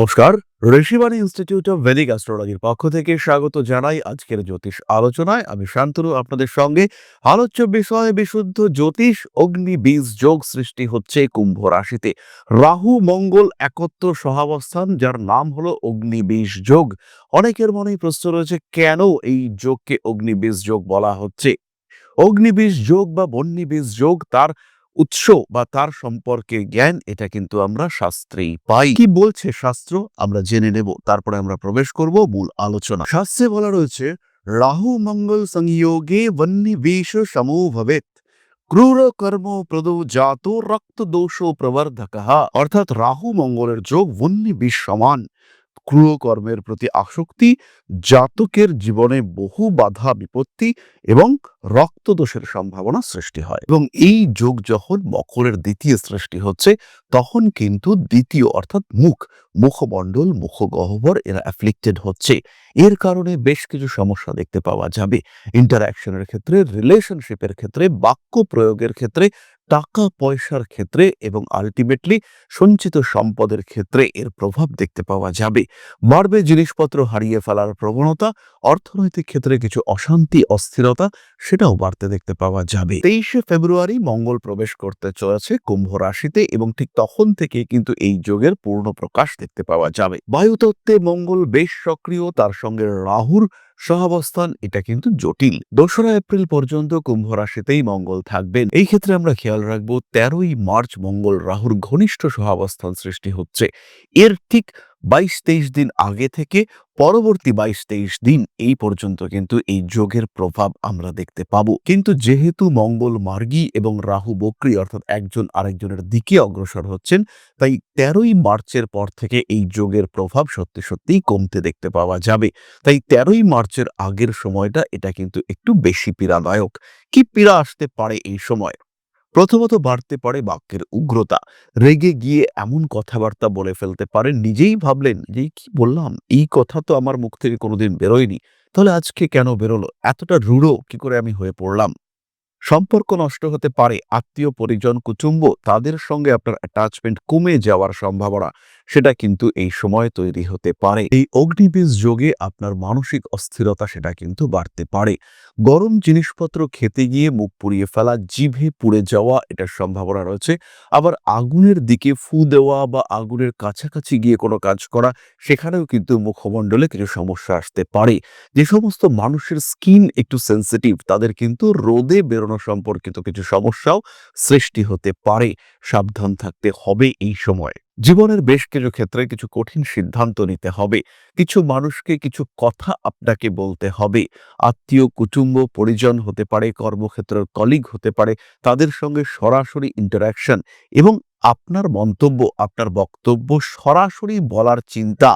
নমস্কার। Rishibani institute of Vedic অ্যাস্ট্রোলজির পক্ষ থেকে স্বাগত জানাই আজকের জ্যোতিষ আলোচনায়। আমি শান্তনু, আপনাদের সঙ্গে আলোচ্য বিষয়ে বিশুদ্ধ জ্যোতিষ, অগ্নি, বীজ যোগ সৃষ্টি হচ্ছে কুম্ভ রাশিতে। রাহু, মঙ্গল একত্র সহাবস্থান, যার নাম হলো অগ্নি বীজ যোগ। অনেকের মনেই প্রশ্ন রয়েছে, কেন এই যোগকে অগ্নি বীজ যোগ বলা হচ্ছে? অগ্নিবীজ যোগ বা বন্যবীজ যোগ, তার উৎস বা তার সম্পর্কে জ্ঞান, এটা কিন্তু আমরা শাস্ত্রেই পাই। কি বলছে শাস্ত্র? আমরা জেনে নেব। তারপরে আমরা প্রবেশ করব মূল আলোচনা। শাস্ত্রে বলা রয়েছে, রাহু মঙ্গল সংযোগে বন্যবীষ সমো ভবেত ক্রূর কর্ম প্রদ জাত রক্ত দোষ প্রবর্ধক। অর্থাৎ রাহু মঙ্গলের যোগ বন্যবীষ সমান। ক্রূর কর্মের প্রতি আসক্তি, জাতকের জীবনে বহু বাধা, বিপত্তি এবং রক্তদোষের সম্ভাবনা সৃষ্টি হয়। এবং এই যোগ যখন মকরের দ্বিতীয় সৃষ্টি হচ্ছে, তখন কিন্তু দ্বিতীয় অর্থাৎ মুখ, মুখমণ্ডল, মুখগহ্বর এরা অ্যাফ্লিক্টেড হচ্ছে। এর কারণে বেশ কিছু সমস্যা দেখতে পাওয়া যাবে। ইন্টারাকশনের ক্ষেত্রে রিলেশনশিপের ক্ষেত্রে, বাক্য প্রয়োগের ক্ষেত্রে টাকা পয়সার ক্ষেত্রে এবং আলটিমেটলি সঞ্চিত সম্পদের ক্ষেত্রে এর প্রভাব দেখতে পাওয়া যাবে। বাড়বে জিনিসপত্র হারিয়ে ফেলার প্রবণতা অর্থনৈতিক ক্ষেত্রে কিছু অশান্তি, অস্থিরতা সেটাও বাড়তে দেখতে পাওয়া যাবে। তেইশে ফেব্রুয়ারি মঙ্গল প্রবেশ করতে চলেছে কুম্ভ রাশিতে এবং ঠিক তখন থেকে কিন্তু এই যোগের পূর্ণ প্রকাশ দেখতে পাওয়া যাবে। বায়ুতত্ত্বে মঙ্গল বেশ সক্রিয়, তার সঙ্গে রাহুর সহাবস্থান, এটা কিন্তু জটিল। দোসরা এপ্রিল পর্যন্ত কুম্ভ রাশিতেই মঙ্গল থাকবেন। এই ক্ষেত্রে আমরা খেয়াল রাখব, তেরোই মার্চ মঙ্গল রাহুর ঘনিষ্ঠ সহাবস্থান সৃষ্টি হচ্ছে। এর ঠিক বাইশ তেইশ দিন আগে থেকে পরবর্তী বাইশ তেইশ দিন এই পর্যন্ত কিন্তু এই যোগের প্রভাব আমরা দেখতে পাবো। কিন্তু যেহেতু মঙ্গল মার্গী এবং রাহু বক্রী অর্থাৎ একজন আরেকজনের দিকে অগ্রসর হচ্ছেন, তাই তেরোই মার্চের পর থেকে এই যোগের প্রভাব সত্যি সত্যিই কমতে দেখতে পাওয়া যাবে। তাই তেরোই মার্চের আগের সময়টা এটা কিন্তু একটু বেশি পীড়াদায়ক কি পীড়া আসতে পারে এই সময়? প্রথমত বাড়তে পারে বাক্যের উগ্রতা। রেগে গিয়ে এমন কথাবার্তা বলে ফেলতে পারেন, নিজেই ভাবলেন যে, কি বললাম? এই কথা তো আমার মুখ থেকে কোনোদিন বেরোয়নি। তাহলে আজকে কেন বেরোলো? এতটা রূঢ় কি করে আমি হয়ে পড়লাম? সম্পর্ক নষ্ট হতে পারে, আত্মীয়, পরিজন, কুটুম্ব, তাদের সঙ্গে আপনার অ্যাটাচমেন্ট কমে যাওয়ার সম্ভাবনা। সেটা কিন্তু এই সময় তৈরি হতে পারে। এই অগ্নিবীজ যোগে আপনার মানসিক অস্থিরতা সেটা কিন্তু বাড়তে পারে। গরম জিনিসপত্র খেতে গিয়ে মুখ পুড়িয়ে ফেলা, জিভে পুড়ে যাওয়া, এটার সম্ভাবনা রয়েছে। আবার আগুনের দিকে ফু দেওয়া বা আগুনের কাছাকাছি গিয়ে কোনো কাজ করা, সেখানেও কিন্তু মুখমণ্ডলে কিছু সমস্যা আসতে পারে। যে সমস্ত মানুষের স্কিন একটু সেন্সিটিভ, তাদের কিন্তু রোদে বেরোনো সম্পর্কিত কিছু সমস্যাও সৃষ্টি হতে পারে। সাবধান থাকতে হবে এই সময়। জীবনের বেশ কিছু ক্ষেত্রে কিছু কঠিন সিদ্ধান্ত নিতে হবে। কিছু মানুষকে কিছু কথা আপনাকে বলতে হবে। আত্মীয়, কুটুম্ব, পরিজন হতে পারে, কর্মক্ষেত্রের কলিগ হতে পারে, তাদের সঙ্গে সরাসরি ইন্টারাকশন এবং আপনার মন্তব্য, আপনার বক্তব্য সরাসরি বলার চিন্তা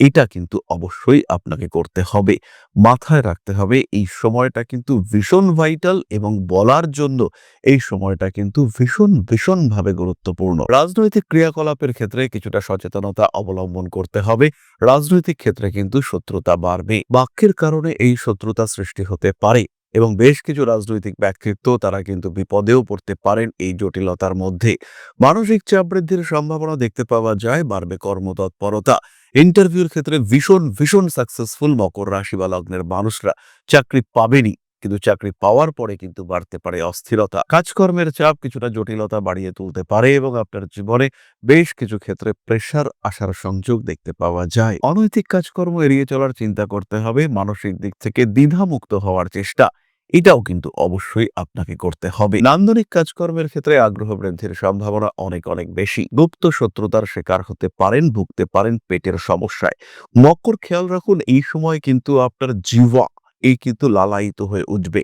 এটা কিন্তু অবশ্যই আপনাকে করতে হবে। মাথায় রাখতে হবে এই সময়টা কিন্তু ভীষণ ভাইটাল এবং বলার জন্য এই সময়টা কিন্তু ভীষণ, ভীষণভাবে গুরুত্বপূর্ণ। রাজনৈতিক ক্রিয়াকলাপের ক্ষেত্রে কিছুটা সচেতনতা অবলম্বন করতে হবে। রাজনৈতিক ক্ষেত্রে কিন্তু শত্রুতা বাড়বে। বাক্যের কারণে এই শত্রুতা সৃষ্টি হতে পারে এবং বেশ কিছু রাজনৈতিক ব্যক্তিত্ব তারা কিন্তু বিপদেও পড়তে পারেন এই জটিলতার মধ্যে। মানসিক চাপ বৃদ্ধির সম্ভাবনা দেখতে পাওয়া যায়, বাড়বে কর্মতৎপরতা ইন্টারভিউর ক্ষেত্রে ভীষণ ভীষণ সাকসেসফুল মকর রাশি বা লগ্নের মানুষরা চাকরি পাবেনি। কিন্তু চাকরি পাওয়ার পরে কিন্তু বাড়তে পারে অস্থিরতা। কাজকর্মের চাপ কিছুটা জটিলতা বাড়িয়ে তুলতে পারে এবং আপনার জীবনে বেশ কিছু ক্ষেত্রে প্রেশার আসার সংযোগ দেখতে পাওয়া যায়। অনৈতিক কাজকর্ম এড়িয়ে চলার চিন্তা করতে হবে। মানসিক দিক থেকে দ্বিধামুক্ত হওয়ার চেষ্টা। এটাও কিন্তু অবশ্যই আপনাকে করতে হবে। নান্দনিক কাজকর্মের ক্ষেত্রে আগ্রহ বৃদ্ধির সম্ভাবনা অনেক অনেক বেশি। গুপ্ত শত্রুতার শিকার হতে পারেন, ভুগতে পারেন পেটের সমস্যায়। মকর খেয়াল রাখুন, এই সময় কিন্তু আপনার জীবা এই কিন্তু লালায়িত হয়ে উঠবে।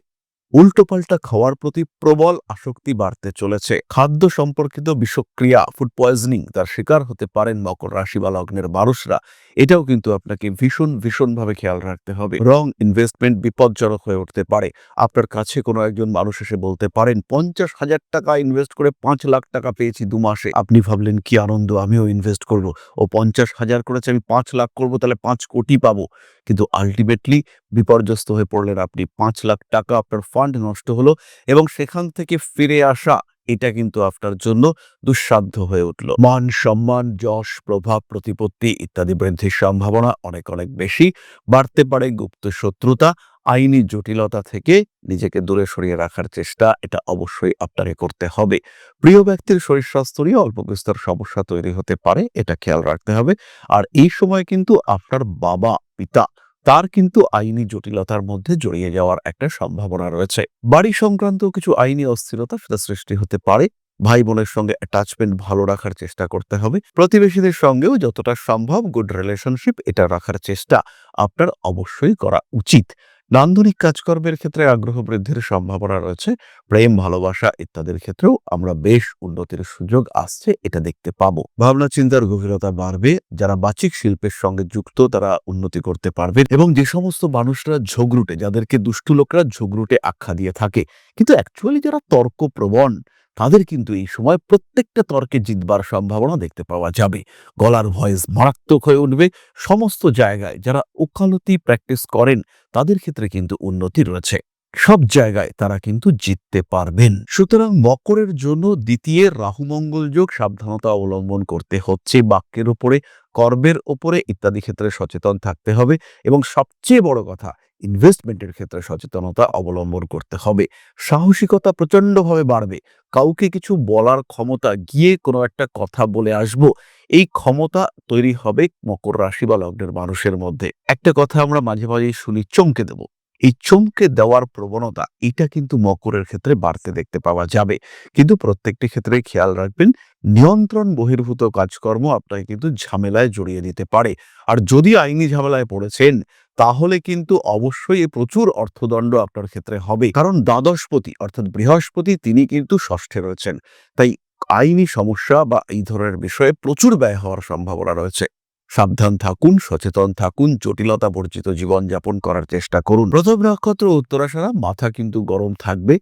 উল্টোপাল্টা খাওয়ার প্রতি প্রবল আসক্তি বাড়তে চলেছে। খাদ্য সম্পর্কিত বিষক্রিয়া ফুড পয়জনিং তার শিকার হতে পারেন মকর রাশি বা লগ্নের মানুষরা। এটাও কিন্তু আপনাকে ভীষণ, ভীষণভাবে খেয়াল রাখতে হবে। রং ইনভেস্টমেন্ট বিপজ্জনক হয়ে উঠতে পারে। আপনার কাছে কোনো একজন মানুষ এসে বলতে পারেন, পঞ্চাশ হাজার টাকা ইনভেস্ট করে পাঁচ লাখ টাকা পেয়েছি দু মাসে। আপনি ভাবলেন, কি আনন্দ, আমিও ইনভেস্ট করব। ও পঞ্চাশ হাজার করেছে, আমি পাঁচ লাখ করব, তাহলে পাঁচ কোটি পাবো। কিন্তু আলটিমেটলি বিপর্যস্ত হয়ে পড়লেন আপনি। পাঁচ লাখ টাকা আপনার ফান্ড নষ্ট হলো এবং সেখান থেকে ফিরে আসা এটা কিন্তু আপনার জন্য দুঃসাধ্য হয়ে উঠল। মান সম্মান, যশ, প্রভাব, প্রতিপত্তি ইত্যাদি বৃদ্ধির সম্ভাবনা অনেক অনেক বেশি। বাড়তে পারে গুপ্ত শত্রুতা, আইনি জটিলতা থেকে নিজেকে দূরে সরিয়ে রাখার চেষ্টা, এটা অবশ্যই আপনাকে করতে হবে। প্রিয় ব্যক্তির শরীর স্বাস্থ্য নিয়ে অল্প বিস্তর সমস্যা তৈরি হতে পারে, এটা খেয়াল রাখতে হবে। আর এই সময় কিন্তু আপনার বাবা পিতা, তার কিন্তু আইনি জটিলতার মধ্যে জড়িয়ে যাওয়ার একটা সম্ভাবনা রয়েছে। বাড়ি সংক্রান্ত কিছু আইনি অস্থিরতা সেটা সৃষ্টি হতে পারে। ভাই বোনের সঙ্গে অ্যাটাচমেন্ট ভালো রাখার চেষ্টা করতে হবে। প্রতিবেশীদের সঙ্গেও যতটা সম্ভব গুড রিলেশনশিপ এটা রাখার চেষ্টা আপনার অবশ্যই করা উচিত। নান্দনিক কাজকর্মের ক্ষেত্রে আগ্রহ বৃদ্ধির সম্ভাবনা রয়েছে, প্রেম, ভালোবাসা ইত্যাদির ক্ষেত্রেও আমরা বেশ উন্নতির সুযোগ আসছে, এটা দেখতে পাবো। ভাবনা চিন্তার গভীরতা বাড়বে, যারা বাচিক শিল্পের সঙ্গে যুক্ত তারা উন্নতি করতে পারবে এবং যে সমস্ত মানুষরা ঝগড়ুটে, যাদেরকে দুষ্টু লোকরা ঝগড়ুটে আখ্যা দিয়ে থাকে, কিন্তু অ্যাকচুয়ালি যারা তর্ক প্রবণ তাদের কিন্তু এই সময় প্রত্যেকটা তর্কে জিতবার সম্ভাবনা দেখতে পাওয়া যাবে। গলার ভয়েস মারাত্মক হয়ে উঠবে। সমস্ত জায়গায় যারা ওকালতি প্র্যাকটিস করেন, তাদের ক্ষেত্রে কিন্তু উন্নতি রয়েছে। সব জায়গায় তারা কিন্তু জিততে পারবেন। সুতরাং মকরের জন্য দ্বিতীয় রাহুমঙ্গল যোগ সাবধানতা অবলম্বন করতে হচ্ছে। বাক্যের উপরে, কর্মের ওপরে ইত্যাদি ক্ষেত্রে সচেতন থাকতে হবে এবং সবচেয়ে বড় কথা ইনভেস্টমেন্টের ক্ষেত্রে সচেতনতা অবলম্বন করতে হবে। সাহসিকতা প্রচন্ডভাবে বাড়বে। কাউকে কিছু বলার ক্ষমতা গিয়ে কোনো একটা কথা বলে আসব, এই ক্ষমতা তৈরি হবে মকর রাশি বা লগ্নের মানুষের মধ্যে। একটা কথা আমরা মাঝে মাঝে শুনি, চমকে দেব। এই চমকে দেওয়ার প্রবণতা, এটা কিন্তু মকরের ক্ষেত্রে বাড়তে দেখতে পাওয়া যাবে। কিন্তু প্রত্যেকটি ক্ষেত্রে খেয়াল রাখবেন, নিয়ন্ত্রণ বহির্ভূত কাজকর্ম আপনাকে কিন্তু ঝামেলায় জড়িয়ে দিতে পারে। আর যদি আইনি ঝামেলায় পড়েছেন, তাহলে কিন্তু অবশ্যই প্রচুর অর্থদণ্ড আপনার ক্ষেত্রে হবে। কারণ দ্বাদশপতি অর্থাৎ বৃহস্পতি, তিনি কিন্তু ষষ্ঠে রয়েছেন। তাই আইনি সমস্যা বা এই ধরনের বিষয়ে প্রচুর ব্যয় হওয়ার সম্ভাবনা রয়েছে। সাবধান থাকুন, সচেতন থাকুন, জটিলতা বর্জিত জীবনযাপন করার চেষ্টা করুন। প্রথম নক্ষত্র উত্তরাশারা মাথা কিন্তু গরম থাকবে,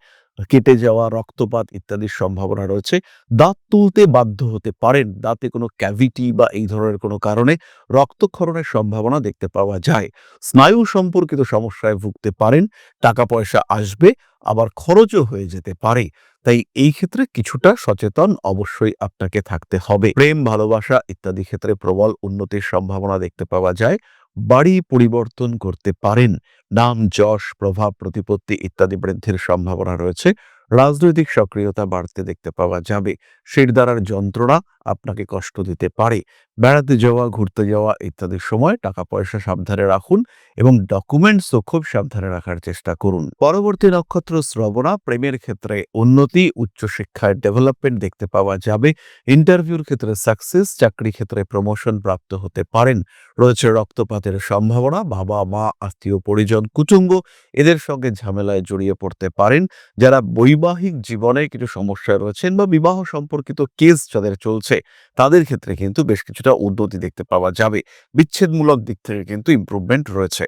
কেটে যাওয়া রক্তপাত ইত্যাদির সম্ভাবনা রয়েছে। দাঁত তুলতে বাধ্য হতে পারেন, দাঁতে কোনো ক্যাভিটি বা এই ধরনের কোনো কারণে রক্তক্ষরণের সম্ভাবনা দেখতে পাওয়া যায়। স্নায়ু সম্পর্কিত সমস্যায় ভুগতে পারেন, টাকা পয়সা আসবে, আবার খরচও হয়ে যেতে পারে। তাই এই ক্ষেত্রে কিছুটা সচেতন অবশ্যই আপনাকে থাকতে হবে। প্রেম, ভালোবাসা ইত্যাদি ক্ষেত্রে প্রবল উন্নতির সম্ভাবনা দেখতে পাওয়া যায়। বাড়ি পরিবর্তন করতে পারেন। নাম, যশ, প্রভাব, প্রতিপত্তি ইত্যাদি বৃদ্ধির সম্ভাবনা রয়েছে। রাজনৈতিক সক্রিয়তা বাড়তে দেখতে পাওয়া যাবে। শিরদারার যন্ত্রণা আপনাকে কষ্ট দিতে পারে। বেড়াতে যাওয়া, ঘুরতে যাওয়া ইত্যাদির সময় টাকা পয়সা সাবধানে রাখুন এবং ডকুমেন্টসও খুব সাবধানে রাখার চেষ্টা করুন। পরবর্তী নক্ষত্র শ্রবণা, প্রেমের ক্ষেত্রে উন্নতি, উচ্চশিক্ষায় ডেভেলপমেন্ট দেখতে পাওয়া যাবে। ইন্টারভিউর ক্ষেত্রে সাকসেস চাকরি ক্ষেত্রে প্রমোশন প্রাপ্ত হতে পারেন। রয়েছে রক্তপাতের সম্ভাবনা, বাবা, মা, আত্মীয়, পরিজন, কুটুম্ব এদের সঙ্গে ঝামেলায় জড়িয়ে পড়তে পারেন। যারা বৈবাহিক জীবনে কিছু সমস্যায় রয়েছেন বা বিবাহ সম্পর্কিত কেস যাদের চলছে, তাদের ক্ষেত্রে কিন্তু বেশ কিছুটা উন্নতি দেখতে পাওয়া যাবে। বিচ্ছেদমূলক দিক থেকে কিন্তু ইম্প্রুভমেন্ট রয়েছে।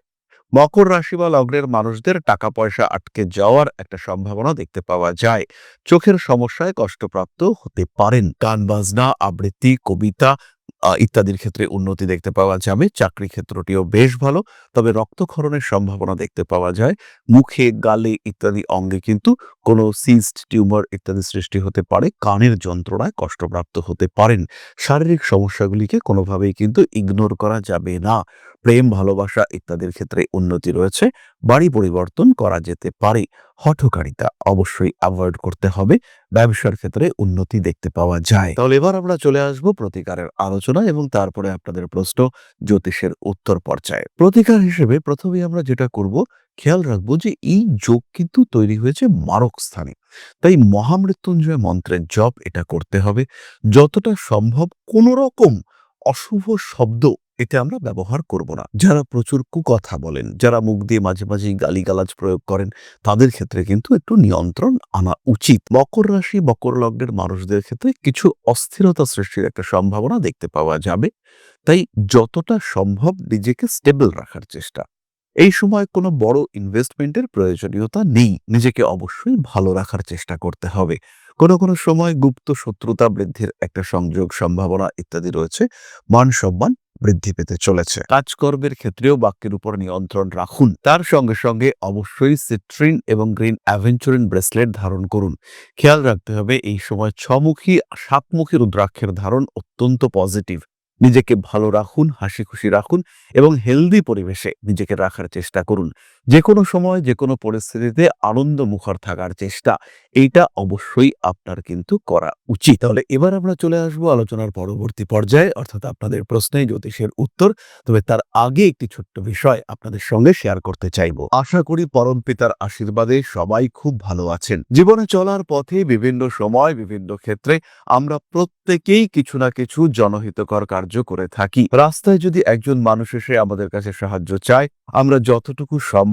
মকর রাশি বা লগ্নের মানুষদের টাকা পয়সা আটকে যাওয়ার একটা সম্ভাবনা দেখতে পাওয়া যায়। চোখের সমস্যায় কষ্টপ্রাপ্ত হতে পারেন। গান, বাজনা, আবৃত্তি, কবিতা ইত্যাদির ক্ষেত্রে উন্নতি দেখতে পাওয়া যাবে চাকরি ক্ষেত্রটিও বেশ ভালো। তবে রক্তক্ষরণের সম্ভাবনা দেখতে পাওয়া যায়। মুখে, গালে ইত্যাদি অঙ্গে কিন্তু কোনো সিস্ট টিউমার ইত্যাদি সৃষ্টি হতে পারে। কানের যন্ত্রণায় কষ্টপ্রাপ্ত হতে পারেন। শারীরিক সমস্যাগুলিকে কোনোভাবেই কিন্তু ইগনোর করা যাবে না। প্রেম, ভালোবাসা ইত্যাদির ক্ষেত্রে উন্নতি রয়েছে। বাড়ি পরিবর্তন করা যেতে পারে। হঠকারিতা অবশ্যই অ্যাভয়েড করতে হবে। ব্যবসার ক্ষেত্রে উন্নতি দেখতে পাওয়া যায়। তাহলে এবার আমরা চলে আসব প্রতিকারের আলোচনা এবং তারপরে আপনাদের প্রশ্ন জ্যোতিষের উত্তর পর্যায়ে। প্রতিকার হিসেবে প্রথমেই আমরা যেটা করব, খেয়াল রাখব যে এই যোগ কিন্তু তৈরি হয়েছে মারক স্থানে। তাই মহামৃত্যুঞ্জয় মন্ত্রের জপ এটা করতে হবে। যতটা সম্ভব কোনো রকম অশুভ শব্দ এটা আমরা ব্যবহার করব না। যারা প্রচুর কুকথা বলেন, যারা মুখ দিয়ে মাঝে মাঝেই গালিগালাজ প্রয়োগ করেন, তাদের ক্ষেত্রে কিন্তু একটু নিয়ন্ত্রণ আনা উচিত। মকর রাশি, মকর লগ্নের মানুষদের ক্ষেত্রে কিছু অস্থিরতা সৃষ্টির একটা সম্ভাবনা দেখতে পাওয়া যাবে। তাই যতটা সম্ভব নিজেকে স্টেবল রাখার চেষ্টা। এই সময় কোনো বড় ইনভেস্টমেন্টের প্রয়োজনীয়তা নেই। নিজেকে অবশ্যই ভালো রাখার চেষ্টা করতে হবে। কোনো কোনো সময় গুপ্ত শত্রুতা বৃদ্ধির একটা সংযোগ, সম্ভাবনা ইত্যাদি রয়েছে। মান সম্মান বৃদ্ধি পেতে চলেছে। কাজকর্মের ক্ষেত্রেও বাক্যের উপর নিয়ন্ত্রণ রাখুন। তার সঙ্গে সঙ্গে অবশ্যই সিট্রিন এবং গ্রিন অ্যাভেঞ্চুরিন ব্রেসলেট ধারণ করুন। খেয়াল রাখতে হবে, এই সময় ছমুখী, সাতমুখী রুদ্রাক্ষের ধারণ অত্যন্ত পজিটিভ। নিজেকে ভালো রাখুন হাসি খুশি রাখুন এবং হেলদি পরিবেশে নিজেকে রাখার চেষ্টা করুন। যে কোনো সময় যে কোনো পরিস্থিতিতে আনন্দ মুখর থাকার চেষ্টা, এইটা অবশ্যই আপনার কিন্তু করা উচিত। তাহলে এবার আমরা চলে আসব আলোচনার পরবর্তী পর্যায়ে, অর্থাৎ আপনাদের প্রশ্নে জ্যোতিষের উত্তর। তবে তার আগে একটি ছোট্ট বিষয় আপনাদের সঙ্গে শেয়ার করতে চাইব। আশা করি পরম পিতার আশীর্বাদে সবাই খুব ভালো আছেন। জীবনে চলার পথে বিভিন্ন সময়, বিভিন্ন ক্ষেত্রে আমরা প্রত্যেকেই কিছু না কিছু জনহিতকর কার্য করে থাকি। রাস্তায় যদি একজন মানুষ এসে আমাদের কাছে সাহায্য চায়, আমরা যতটুকু সম্ভব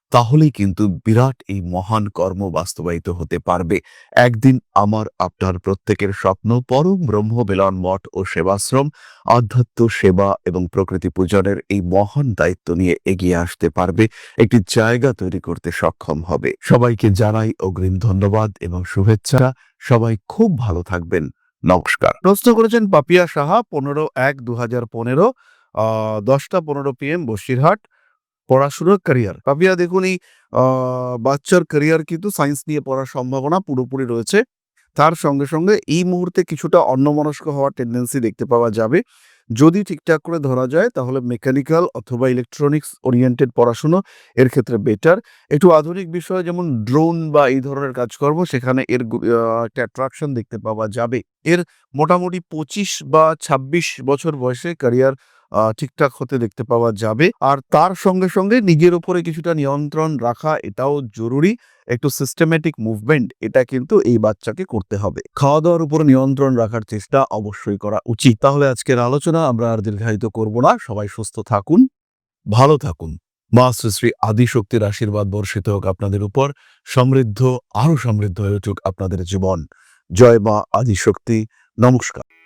তাহলেই কিন্তু বিরাট এই মহান কর্ম বাস্তবায়িত হতে পারবে। একদিন আমার, আপনার প্রত্যেকের স্বপ্ন পরম ব্রহ্ম বেলন মঠ ও সেবাশ্রম, আধ্যাত্ম সেবা এবং প্রকৃতি পূজনের এই মহান দায়িত্ব নিয়ে এগিয়ে আসতে পারবে। একটি জায়গা তৈরি করতে সক্ষম হবে। সবাইকে জানাই অগ্রিম ধন্যবাদ এবং শুভেচ্ছা। সবাই খুব ভালো থাকবেন। নমস্কার। প্রশ্ন করেছেন পাপিয়া সাহা, পনেরো এক দু হাজার পনেরো দশটা পনেরো পিএম বসিরহাট। পড়াশোনার ক্যারিয়ার পাপিয়া দেখুন এই বাচ্চার ক্যারিয়ার কিন্তু সায়েন্স নিয়ে পড়ার সম্ভাবনা পুরোপুরি রয়েছে। তার সঙ্গে সঙ্গে এই মুহূর্তে কিছুটা অন্যমনস্ক হওয়ার টেন্ডেন্সি দেখতে পাওয়া যাবে। যদি ঠিকঠাক করে ধরা যায়, তাহলে মেকানিক্যাল অথবা ইলেকট্রনিক্স ওরিয়েন্টেড পড়াশুনো এর ক্ষেত্রে বেটার একটু আধুনিক বিষয় যেমন ড্রোন বা এই ধরনের কাজকর্ম, সেখানে এর একটা অ্যাট্রাকশন দেখতে পাওয়া যাবে। এর মোটামুটি পঁচিশ বা ছাব্বিশ বছর বয়সে ক্যারিয়ার ঠিকঠাক হতে দেখতে পাওয়া যাবে। আর তার সঙ্গে সঙ্গে নিজের উপরে কিছুটা নিয়ন্ত্রণ রাখা এটাও জরুরি। একটু সিস্টেমেটিক মুভমেন্ট এটা কিন্তু এই বাচ্চাকে করতে হবে। খাওয়া দাওয়ার উপর নিয়ন্ত্রণ রাখার চেষ্টা অবশ্যই করা উচিত। তাহলে আজকের আলোচনা আমরা আর দীর্ঘায়িত করব না। সবাই সুস্থ থাকুন, ভালো থাকুন। মা শ্রী আদিশক্তির আশীর্বাদ বর্ষিত হোক আপনাদের উপর। সমৃদ্ধ আরও সমৃদ্ধ হয়ে উঠুক আপনাদের জীবন। জয় মা আদিশক্তি। নমস্কার।